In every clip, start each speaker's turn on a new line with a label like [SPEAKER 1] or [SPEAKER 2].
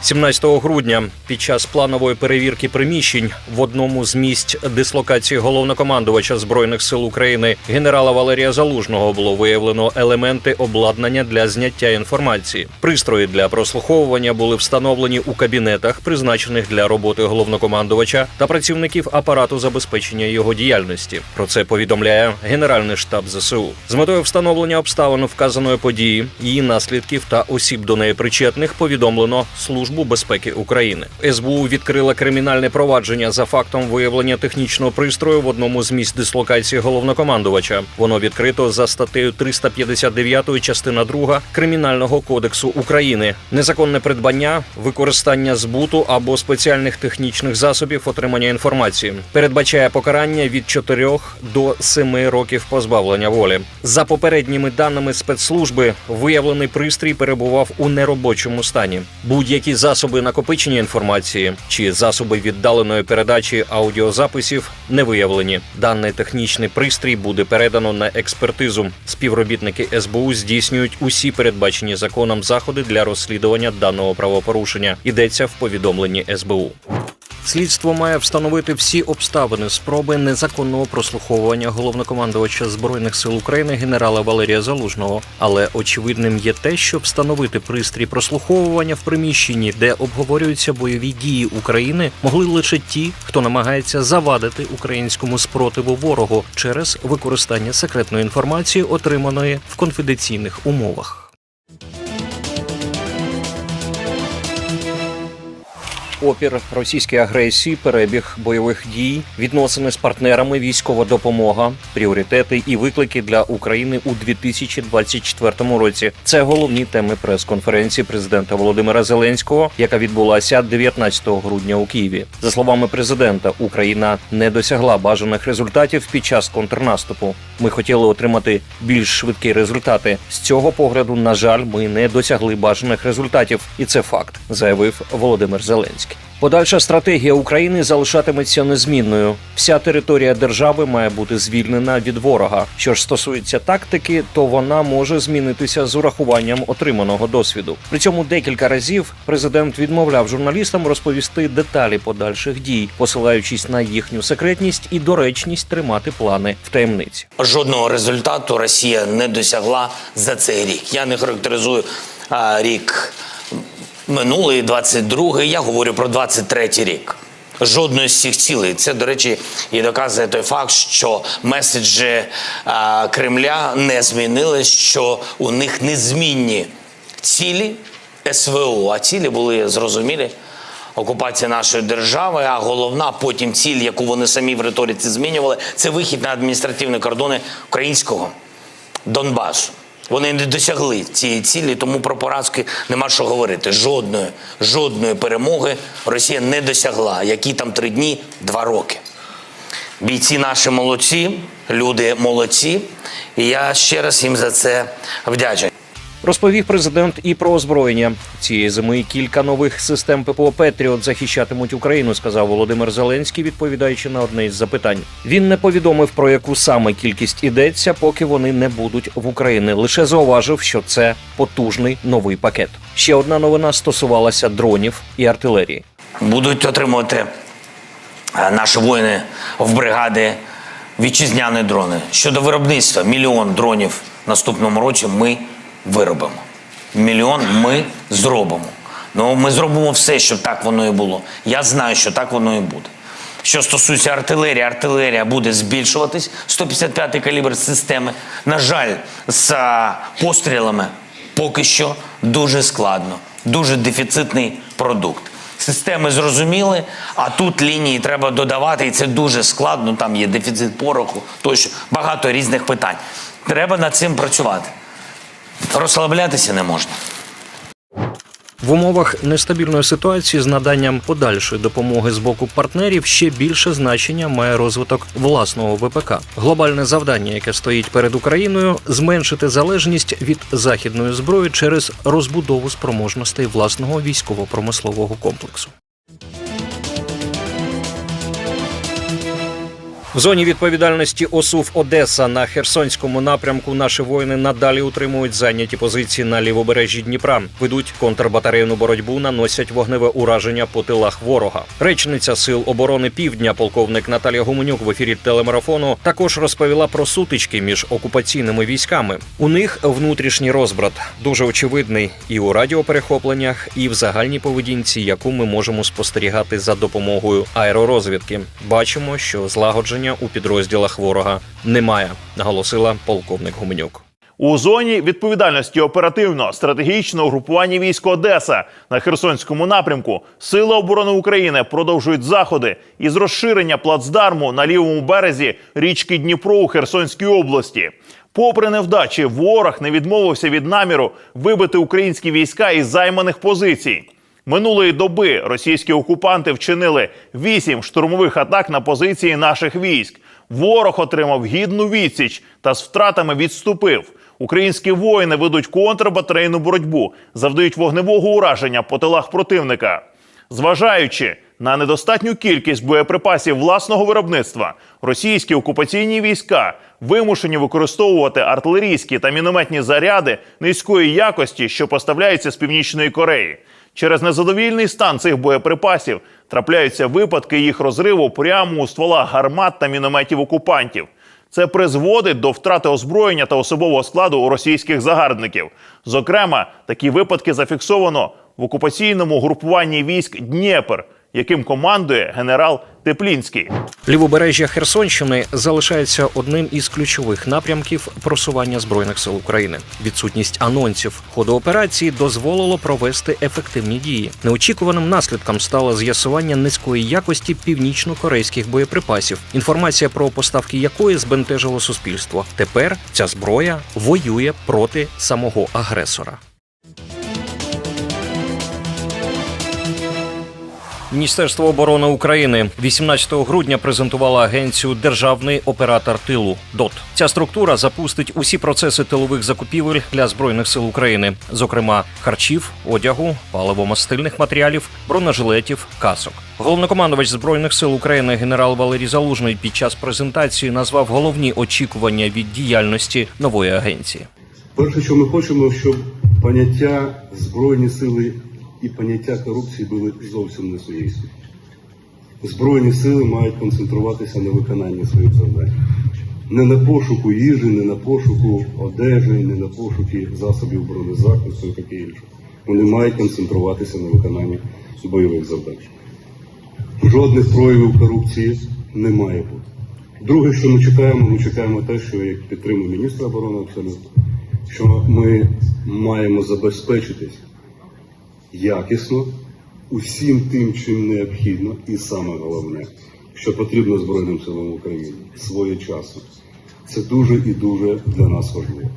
[SPEAKER 1] 17 грудня під час планової перевірки приміщень в одному з місць дислокації головнокомандувача збройних сил України генерала Валерія Залужного було виявлено елементи обладнання для зняття інформації. Пристрої для прослуховування були встановлені у кабінетах, призначених для роботи головнокомандувача та працівників апарату забезпечення його діяльності. Про це повідомляє Генеральний штаб ЗСУ. З метою встановлення обставин вказаної події, її наслідків та осіб до неї причетних повідомлено Службу безпеки України. СБУ відкрила кримінальне провадження за фактом виявлення технічного пристрою в одному з місць дислокації головнокомандувача. Воно відкрито за статтею 359 частина 2 Кримінального кодексу України. Незаконне придбання, використання збуту або спеціальних технічних засобів отримання інформації передбачає покарання від 4 до 7 років позбавлення волі. За попередніми даними спецслужби, виявлений пристрій перебував у неробочому стані. Будь-які засоби накопичення інформації чи засоби віддаленої передачі аудіозаписів не виявлені. Даний технічний пристрій буде передано на експертизу. Співробітники СБУ здійснюють усі передбачені законом заходи для розслідування даного правопорушення. Йдеться в повідомленні СБУ. Слідство має встановити всі обставини спроби незаконного прослуховування головнокомандувача збройних сил України генерала Валерія Залужного. Але очевидним є те, що встановити пристрій прослуховування в приміщенні, де обговорюються бойові дії України, могли лише ті, хто намагається завадити українському спротиву ворогу через використання секретної інформації, отриманої в конфіденційних умовах. Опір російській агресії, перебіг бойових дій, відносини з партнерами, військова допомога, пріоритети і виклики для України у 2024 році. Це головні теми прес-конференції президента Володимира Зеленського, яка відбулася 19 грудня у Києві. За словами президента, Україна не досягла бажаних результатів під час контрнаступу. Ми хотіли отримати більш швидкі результати. З цього погляду, на жаль, ми не досягли бажаних результатів, і це факт, заявив Володимир Зеленський. Подальша стратегія України залишатиметься незмінною. Вся територія держави має бути звільнена від ворога. Що ж стосується тактики, то вона може змінитися з урахуванням отриманого досвіду. При цьому декілька разів президент відмовляв журналістам розповісти деталі подальших дій, посилаючись на їхню секретність і доречність тримати плани в таємниці.
[SPEAKER 2] Жодного результату Росія не досягла за цей рік. Я не характеризую а, рік минулий, 22-й, я говорю про 23-й рік. Жодної з цих цілей. Це, до речі, і доказує той факт, що меседжі а, Кремля не змінились, що у них незмінні цілі СВО, а цілі були зрозумілі. Окупація нашої держави, а головна потім ціль, яку вони самі в риториці змінювали, це вихід на адміністративні кордони українського Донбасу. Вони не досягли цієї цілі, тому про поразки нема що говорити. Жодної, жодної перемоги Росія не досягла. Які там три дні, два роки. Бійці наші молодці, люди молодці, і я ще раз їм за це вдячний.
[SPEAKER 1] Розповів президент і про озброєння цієї зими. Кілька нових систем ППО Петріот захищатимуть Україну, сказав Володимир Зеленський, відповідаючи на одне із запитань. Він не повідомив про яку саме кількість ідеться, поки вони не будуть в Україні. Лише зауважив, що це потужний новий пакет. Ще одна новина стосувалася дронів і артилерії.
[SPEAKER 2] Будуть отримувати е, наші воїни в бригади вітчизняні дрони. Щодо виробництва, мільйон дронів наступному році ми виробимо. Мільйон ми зробимо. Ну, ми зробимо все, щоб так воно і було. Я знаю, що так воно і буде. Що стосується артилерії, артилерія буде збільшуватись. 155-й калібр системи. На жаль, з пострілами поки що дуже складно, дуже дефіцитний продукт. Системи зрозуміли, а тут лінії треба додавати, і це дуже складно. Там є дефіцит пороху, тощо багато різних питань. Треба над цим працювати. Розслаблятися не можна.
[SPEAKER 1] В умовах нестабільної ситуації з наданням подальшої допомоги з боку партнерів ще більше значення має розвиток власного ВПК. Глобальне завдання, яке стоїть перед Україною, зменшити залежність від західної зброї через розбудову спроможностей власного військово-промислового комплексу. В зоні відповідальності ОСУВ Одеса на Херсонському напрямку наші воїни надалі утримують зайняті позиції на лівобережжі Дніпра, ведуть контрбатарейну боротьбу, наносять вогневе ураження по тилах ворога. Речниця сил оборони Півдня, полковник Наталія Гуменюк в ефірі телемарафону також розповіла про сутички між окупаційними військами. У них внутрішній розбрат дуже очевидний і у радіоперехопленнях, і в загальній поведінці, яку ми можемо спостерігати за допомогою аеророзвідки. Бачимо, що злагодження у підрозділах ворога немає, наголосила полковник Гуменюк.
[SPEAKER 3] У зоні відповідальності оперативно стратегічного групування військ Одеса на Херсонському напрямку Сили оборони України продовжують заходи із розширення плацдарму на лівому березі річки Дніпро у Херсонській області. Попри невдачі, ворог не відмовився від наміру вибити українські війська із займаних позицій. Минулої доби російські окупанти вчинили вісім штурмових атак на позиції наших військ. Ворог отримав гідну відсіч та з втратами відступив. Українські воїни ведуть контрбатарейну боротьбу, завдають вогневого ураження по тилах противника. Зважаючи на недостатню кількість боєприпасів власного виробництва, російські окупаційні війська вимушені використовувати артилерійські та мінометні заряди низької якості, що поставляються з північної Кореї. Через незадовільний стан цих боєприпасів трапляються випадки їх розриву прямо у стволах гармат та мінометів окупантів. Це призводить до втрати озброєння та особового складу у російських загарбників. Зокрема, такі випадки зафіксовано в окупаційному групуванні військ Дніпр, яким командує генерал Теплінський.
[SPEAKER 1] Лівобережжя Херсонщини залишається одним із ключових напрямків просування збройних сил України. Відсутність анонсів ходу операції дозволило провести ефективні дії. Неочікуваним наслідком стало з'ясування низької якості північно-корейських боєприпасів, інформація про поставки якої збентежило суспільство. Тепер ця зброя воює проти самого агресора. Міністерство оборони України 18 грудня презентувало агенцію Державний оператор тилу ДОТ. Ця структура запустить усі процеси тилових закупівель для збройних сил України, зокрема харчів, одягу, паливо-мастильних матеріалів, бронежилетів, касок. Головнокомандувач збройних сил України генерал Валерій Залужний під час презентації назвав головні очікування від діяльності нової агенції.
[SPEAKER 4] Перше, що ми хочемо, щоб поняття збройні сили і поняття корупції були зовсім не сумісні. Збройні сили мають концентруватися на виконанні своїх завдань. Не на пошуку їжі, не на пошуку одежі, не на пошуки засобів бронезахисту і таке інше. Вони мають концентруватися на виконанні бойових завдань. Жодних проявів корупції не має бути. Друге, що ми чекаємо, ми чекаємо те, що як підтримує міністр оборони абсолютно, що ми маємо забезпечитись якісно усім тим, чим необхідно, і саме головне, що потрібно Збройним силам України своєчасно. Це дуже і дуже для нас важливо.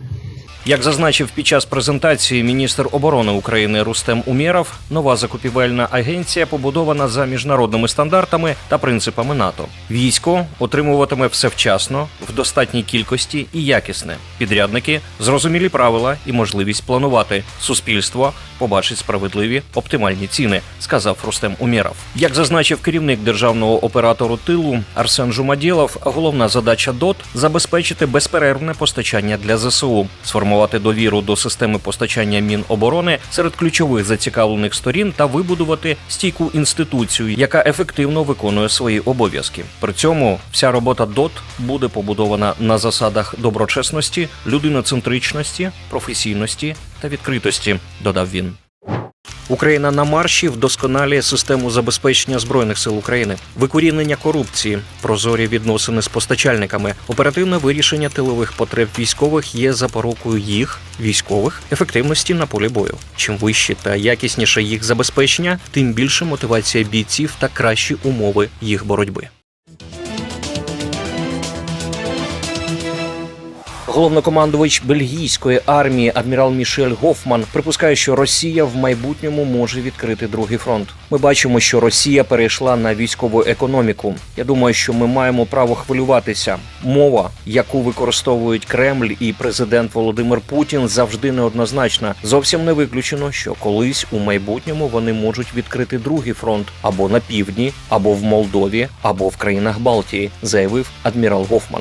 [SPEAKER 1] Як зазначив під час презентації міністр оборони України Рустем Умєров, нова закупівельна агенція побудована за міжнародними стандартами та принципами НАТО. Військо отримуватиме все вчасно, в достатній кількості і якісне. Підрядники зрозумілі правила і можливість планувати. Суспільство побачить справедливі оптимальні ціни, сказав Рустем Умєров. Як зазначив керівник державного оператору тилу Арсен Жумадєлов, головна задача ДОТ забезпечити безперервне постачання для ЗСУ, сформувати довіру до системи постачання Міноборони серед ключових зацікавлених сторін та вибудувати стійку інституцію, яка ефективно виконує свої обов'язки. При цьому вся робота ДОТ буде побудована на засадах доброчесності, людиноцентричності, професійності та відкритості, додав він. Україна на марші вдосконалює систему забезпечення збройних сил України, викорінення корупції, прозорі відносини з постачальниками, оперативне вирішення тилових потреб військових є запорукою їх військових ефективності на полі бою. Чим вище та якісніше їх забезпечення, тим більше мотивація бійців та кращі умови їх боротьби. Головнокомандувач бельгійської армії адмірал Мішель Гофман припускає, що Росія в майбутньому може відкрити другий фронт. Ми бачимо, що Росія перейшла на військову економіку. Я думаю, що ми маємо право хвилюватися. Мова, яку використовують Кремль і президент Володимир Путін, завжди неоднозначна. Зовсім не виключено, що колись у майбутньому вони можуть відкрити другий фронт або на півдні, або в Молдові, або в країнах Балтії, заявив адмірал Гофман.